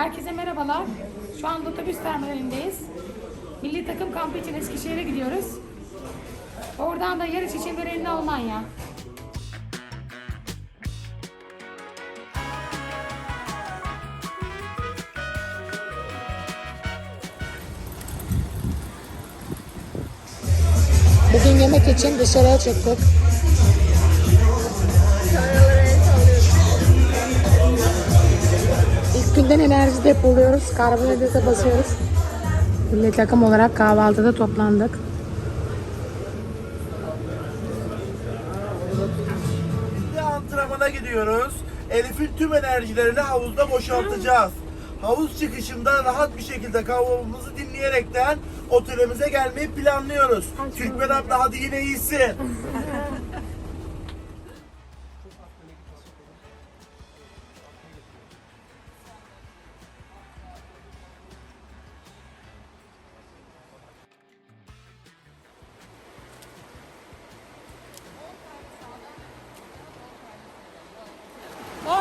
Herkese merhabalar. Şu anda otobüs terminalindeyiz. Milli takım kampı için Eskişehir'e gidiyoruz. Oradan da yarış için Berlin Almanya. Bugün yemek için dışarıya çıktık. Günden enerji depoluyoruz. Karbonhidrata basıyoruz. Milli takım olarak kahvaltıda toplandık. Şimdi antrenmana gidiyoruz. Elif'in tüm enerjilerini havuzda boşaltacağız. Havuz çıkışında rahat bir şekilde kahvaltımızı dinleyerekten otelimize gelmeyi planlıyoruz. Türkmen abla hadi yine iyisin.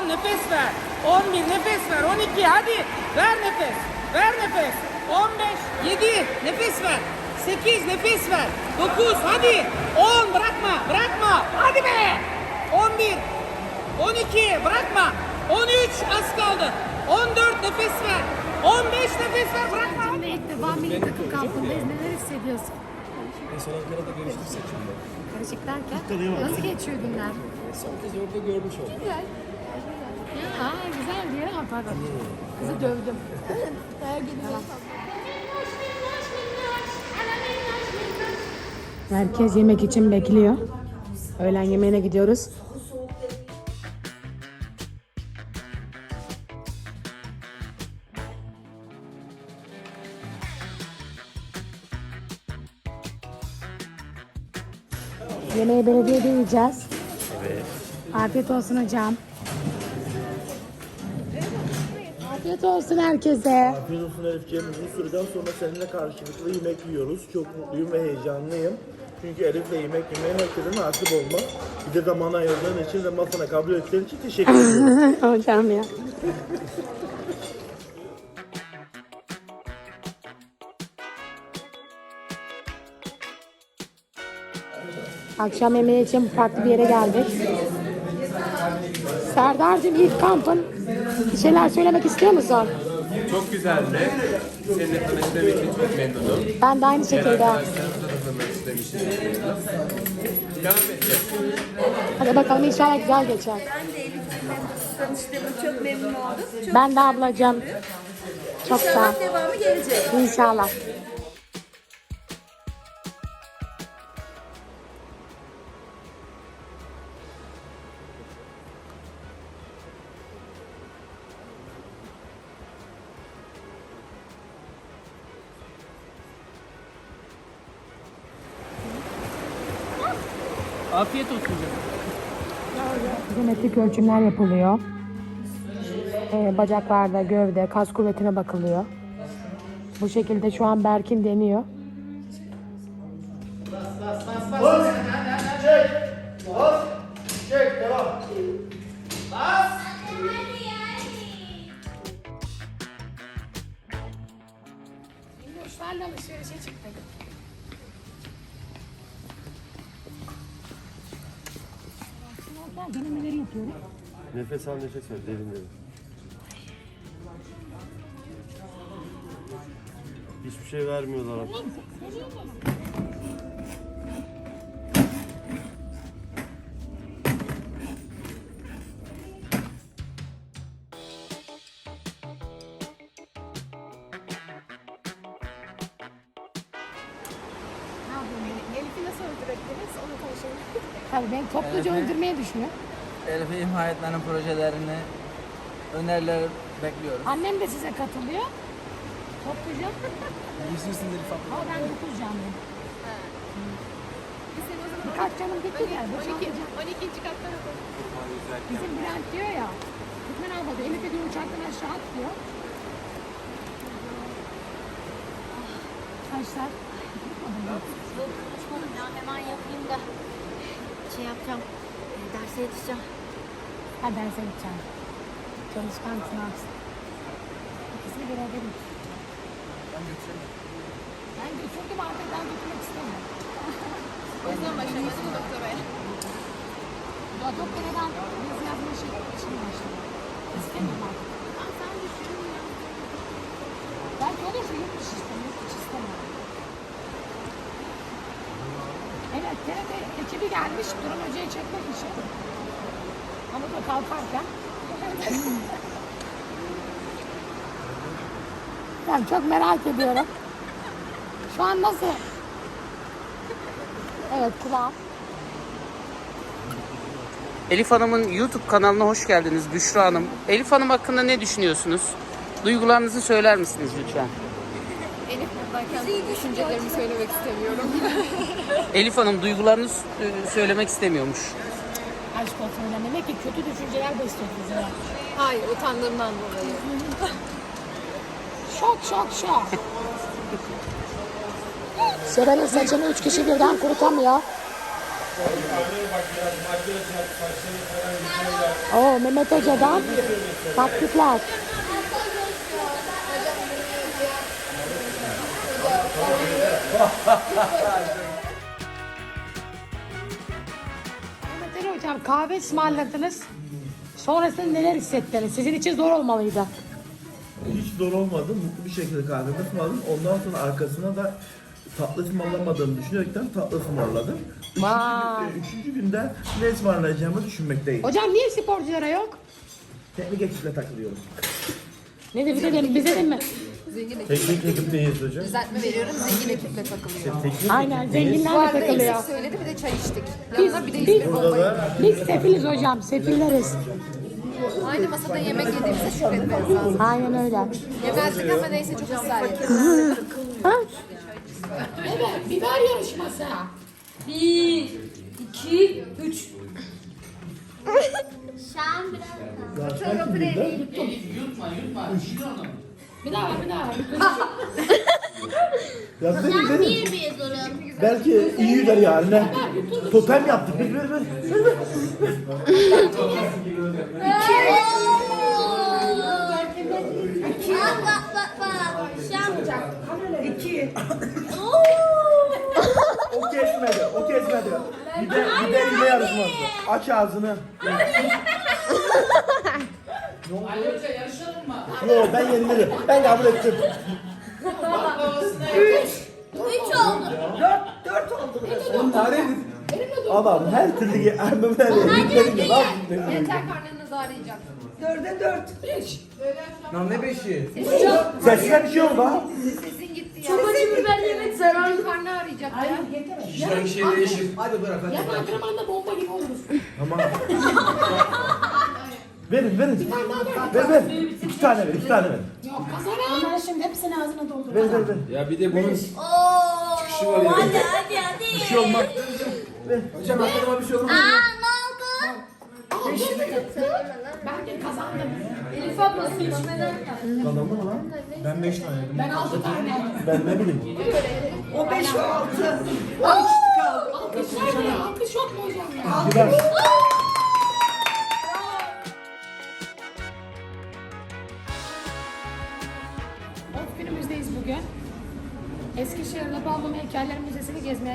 Nefes ver. 11 nefes ver. 12 hadi. Ver nefes. Ver nefes. 15 7 nefes ver. 8 nefes ver. 9 hadi. 10 bırakma. Bırakma. Hadi be. 11 12 bırakma. 13 az kaldı. 14 nefes ver. 15 nefes ver. Bırakma. Şimdi ilk defa milli takım kampındayız. Neler hissediyorsun? En son Ankara'da görüştük seçimde. Karışık derken nasıl geçiyor günler? Son kez orada görmüş olduk. Güzel. Ya, aa, güzel diyor ama pardon. Kızı dövdüm. Tamam. Herkes yemek için bekliyor. Öğlen yemeğine gidiyoruz. Yemeği belediyede yiyeceğiz. Afiyet olsun hocam. Afiyet olsun herkese. Afiyet olsun Elif'ciğim. Uzun süreden sonra seninle karşılıklı yemek yiyoruz. Çok mutluyum ve heyecanlıyım. Çünkü Elif'le yemek yemeye herkese nasip olmaz. Bir de zaman ayırdığın için ve masana kabul ettiğin için teşekkür ederim. hocam ya. Akşam yemeği için farklı bir yere geldik. Serdar'cığım ilk kampın bir şeyler söylemek istiyor musun? Çok güzeldi. Seninle tanıştığım için çok memnunum. Ben de aynı şekilde. Devam edeceğiz. Hadi bakalım inşallah güzel geçer. Ben de Elif'ciğimle tanıştığıma çok memnun oldum. Çok Ben de ablacığım. Çok sağ ol. İnşallah devamı gelecek. İnşallah. Afiyet olsun canım. Genetik ölçümler yapılıyor. Ee, bacaklarda, gövde, kas kuvvetine bakılıyor. Bu şekilde şu an Berkin deniyor. Nefes al nefes ver derin derin. Hiçbir şey vermiyorlar artık. Elif'i nasıl öldürebiliriz onu konuşalım. Tabii ben topluca öldürmeyi düşünüyor. Elif'i imha etmenin projelerini, önerileri bekliyoruz. Annem de size katılıyor. Topluca. Yüzünsün Elif abla. Ama ben 9 canlıyım. Birkaç canım gitti ya. 12. 12. kattan yapalım. Bizim Bülent diyor ya. Lütfen abla da Elif'e bir uçaktan aşağı at diyor. Arkadaşlar. Hemen yapayım da şey yapacağım. e, Derse yetişeceğim. Ha derse gideceğim. Çalışkan mısın abi? verebilirim. Ben götürdüm artık ben götürmek istemiyorum. O yüzden başlamadım doktora. Ya doktoradan biz yazma şey için başladım. İstemiyorum artık. Ama sen düşün ya. Belki olursa yurt dışı istemem, yurt dışı istemiyorum. Evet, TRT ekibi gelmiş durum hocayı çekmek için. Ama da kalkarken. ben çok merak ediyorum. Şu an nasıl? Evet, kulağım. Elif Hanım'ın YouTube kanalına hoş geldiniz Büşra Hanım. Elif Hanım hakkında ne düşünüyorsunuz? Duygularınızı söyler misiniz lütfen? Elif buradayken düşüncelerimi söylemek istemiyorum. Elif Hanım duygularını söylemek istemiyormuş. Aşk olsun. Demek ki kötü düşünceler besliyorsunuz ya. Hayır, utandığımdan dolayı. Şok şok şok. Seren'in saçını üç kişi birden kurutamıyor. Oo Mehmet Hoca'dan taktikler. kahve ısmarladınız. Sonrasında neler hissettiniz? Sizin için zor olmalıydı. Hiç zor olmadı. Mutlu bir şekilde kahvemi ısmarladım. Ondan sonra arkasına da tatlı ısmarlamadığımı düşünerekten tatlı ısmarladım. Üçüncü, Vay. e, üçüncü günde ne ısmarlayacağımı düşünmekteyim. Hocam niye sporculara yok? Teknik ekiple takılıyorum. Ne de bize de bize de mi? Zengin ekip. Teknik ekipteyiz hocam. Düzeltme veriyorum, zengin ekiple takılıyor. Teknik Aynen Bu zenginlerle arada takılıyor. eksik söyledi, bir de çay içtik. Biz, Yanına bir de biz, İzmir bombayı. biz sefiliz hocam, sefilleriz. Aynı masada yemek yediğimize şükretmemiz lazım. Aynen öyle. Yemezdik ama neyse çok ısrar ettik. Ha? Evet, biber yarışması. Bir, iki, üç. Şam biraz daha. Bir daha, bir daha. Ya Şam benim, benim. bir bir durum. Belki iyi yüzer yani. Ne? Totem yaptık. Ver. ver, ver. Bak bak bak bak. Şam. İki. O kesmedi. O kesmedi. Biber, biber ile yarışması. Aç ağzını. Ayrıca yarışalım mı? Yo ben yenilirim. Ben kabul ettim. Üç oldu. Oğlum tarihi Adam her türlü her yeri. Ne yapayım? Yeter karnınız ağrıyacak. Lan ne beşi? Sesine bir şey oldu ha. Sesin gitti ya. Çok acı biber yemek zararlı. Karnı ağrıyacak ya. Hangi şey değişir? Hadi bırak hadi. Ya antrenmanda bomba gibi oluruz. Tamam. verin verin. Ver ver. İki tane ver. iki tane ver. Yok kazanan. Onları şimdi hepsini ağzına doldur. Ver ver ver. Ya bir de bunun Oo. var ya. Hadi hadi hadi. Bir şey olmaz. Hocam aklıma bir şey olmaz. Aa ne oldu? Ben kazandım. Elif abla su içmeden Kazandın mı lan? Ben beş tane yedim. Ben altı tane aldım. Ben ne bileyim. O beş o altı. Alkış nerede? Alkış yok mu hocam ya? Biber.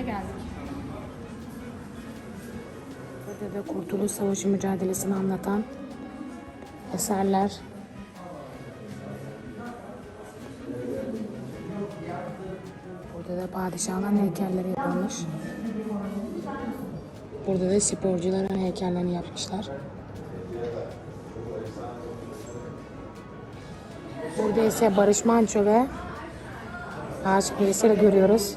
Geldik. Burada da Kurtuluş Savaşı mücadelesini anlatan eserler. Burada da padişahların heykelleri yapılmış. Burada da sporcuların heykellerini yapmışlar. Burada ise Barış Manço ve Aşık Veysel'i görüyoruz.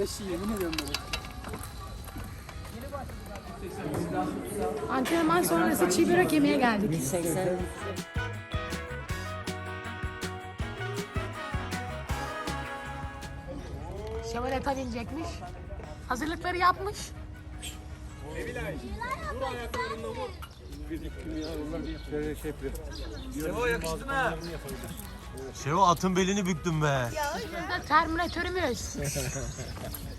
beşi yemin ediyorum böyle. Antrenman sonrası çiğ börek yemeye geldik. 80. Şevaleta binecekmiş. Hazırlıkları yapmış. Şey yapıyor. Sevo yakıştı mı? Şevo atın belini büktüm be. Biz de Terminatörümüz.